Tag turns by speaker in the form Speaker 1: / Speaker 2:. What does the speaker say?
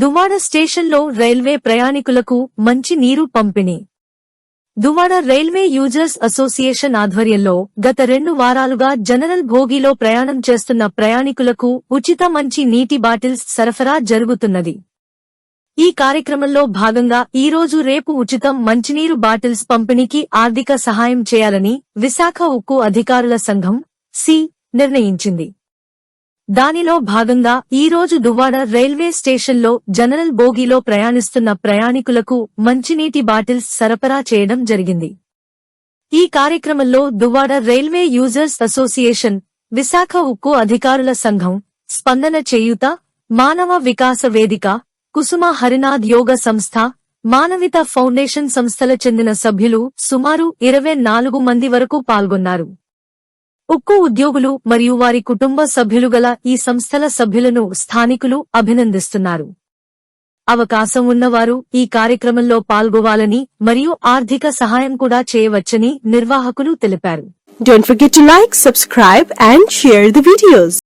Speaker 1: దువాడ స్టేషన్లో రైల్వే ప్రయాణికులకు మంచి నీరు పంపిణీ. దువాడ రైల్వే యూజర్స్ అసోసియేషన్ ఆధ్వర్యంలో గత రెండు వారాలుగా జనరల్ భోగిలో ప్రయాణం చేస్తున్న ప్రయాణికులకు ఉచిత మంచి నీటి బాటిల్స్ సరఫరా జరుగుతున్నది. ఈ కార్యక్రమంలో భాగంగా ఈ రోజు రేపు ఉచితం మంచినీరు బాటిల్స్ పంపిణీకి ఆర్థిక సహాయం చేయాలని విశాఖ ఉక్కు అధికారుల సంఘం సి నిర్ణయించింది. దానిలో భాగంగా ఈ రోజు దువ్వాడ రైల్వే స్టేషన్లో జనరల్ బోగీలో ప్రయాణిస్తున్న ప్రయాణికులకు మంచినీటి బాటిల్స్ సరఫరా చేయడం జరిగింది. ఈ కార్యక్రమంలో Duvvada railway users association Visakha ఉక్కు అధికారుల సంఘం స్పందన చేయూత మానవ వికాస వేదిక కుసుమ హరినాథ్ యోగ సంస్థ మానవిత ఫౌండేషన్ సంస్థల చెందిన సభ్యులు సుమారు ఇరవై నాలుగు మంది వరకు పాల్గొన్నారు. ఉక్కు ఉద్యోగులు మరియు వారి కుటుంబ సభ్యులు గల ఈ సంస్థల సభ్యులను స్థానికులు అభినందిస్తున్నారు అవకాశం ఉన్నవారు ఈ కార్యక్రమంలో పాల్గొవాలని మరియు ఆర్థిక సహాయం కూడా చేయవచ్చని నిర్వాహకులు తెలిపారు
Speaker 2: Don't forget to like, subscribe and share the videos.